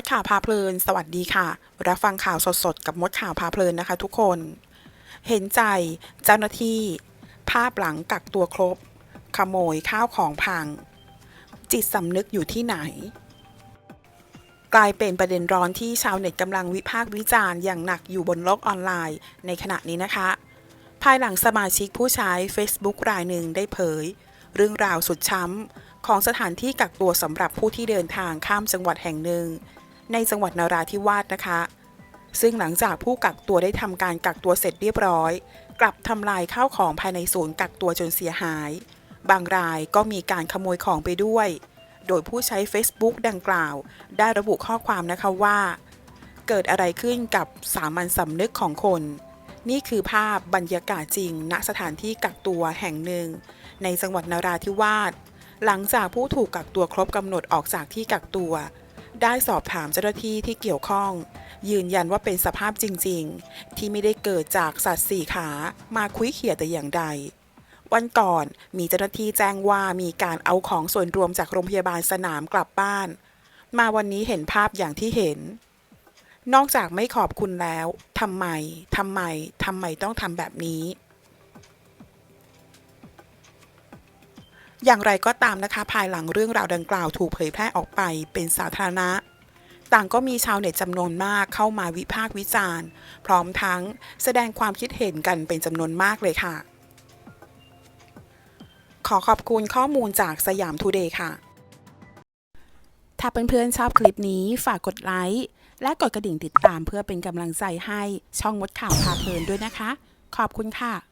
ดข่าวพาเพลิน สวัสดีค่ะ รับฟังข่าวสดๆ กับมดข่าวพาเพลินนะคะทุกคน เห็นใจเจ้าหน้าที่ ภาพหลังกักตัวครบ ขโมยข้าวของพัง จิตสำนึกอยู่ที่ไหน กลายเป็นประเด็นร้อนที่ชาวเน็ตกำลังวิพากษ์วิจารณ์อย่างหนักอยู่บนโลกออนไลน์ในขณะนี้นะคะ ภายหลังสมาชิกผู้ใช้ Facebook รายหนึ่งได้เผย เรื่องราวสุดช้ำของสถานที่กักตัวสำหรับผู้ที่เดินทางข้ามจังหวัดแห่งหนึ่ง ในจังหวัดนราธิวาสนะคะ ซึ่งหลังจากผู้กักตัวได้ทำการกักตัวเสร็จเรียบร้อย กลับทำลายข้าวของภายในศูนย์กักตัวจนเสียหาย บางรายก็มีการขโมยของไปด้วย โดยผู้ใช้ Facebook ดังกล่าว ได้ระบุข้อความนะคะว่า เกิดอะไรขึ้นกับสามัญสำนึกของคน นี่คือภาพบรรยากาศจริง ณสถานที่กักตัวแห่งหนึ่ง ในจังหวัดนราธิวาสหลังจากผู้ถูกกักตัวครบกำหนดออกจากที่กักตัว ได้สอบถามเจ้าหน้าที่ที่เกี่ยวข้อง ยืนยันว่าเป็นสภาพจริงๆ ที่ไม่ได้เกิดจากสัตว์สี่ขามาคุยเขี่ยแต่อย่างใด วันก่อนมีเจ้าหน้าที่แจ้งว่ามีการเอาของส่วนรวมจากโรงพยาบาลสนามกลับบ้าน มาวันนี้เห็นภาพอย่างที่เห็น นอกจากไม่ขอบคุณแล้วทำไมทำไมทำไมต้องทำแบบนี้ อย่างไรก็ตามนะคะ ภายหลังเรื่องราวดังกล่าวถูกเผยแพร่ออกไปเป็นสาธารณะ ต่างก็มีชาวเน็ตจำนวนมากเข้ามาวิพากษ์วิจารณ์ พร้อมทั้งแสดงความคิดเห็นกันเป็นจำนวนมากเลยค่ะ ขอขอบคุณข้อมูลจากสยามทูเดย์ค่ะ ถ้าเพื่อนๆชอบคลิปนี้ฝากกดไลค์และกดกระดิ่งติดตามเพื่อเป็นกำลังใจให้ช่องมดข่าวพาเพลินด้วยนะคะ ขอบคุณค่ะ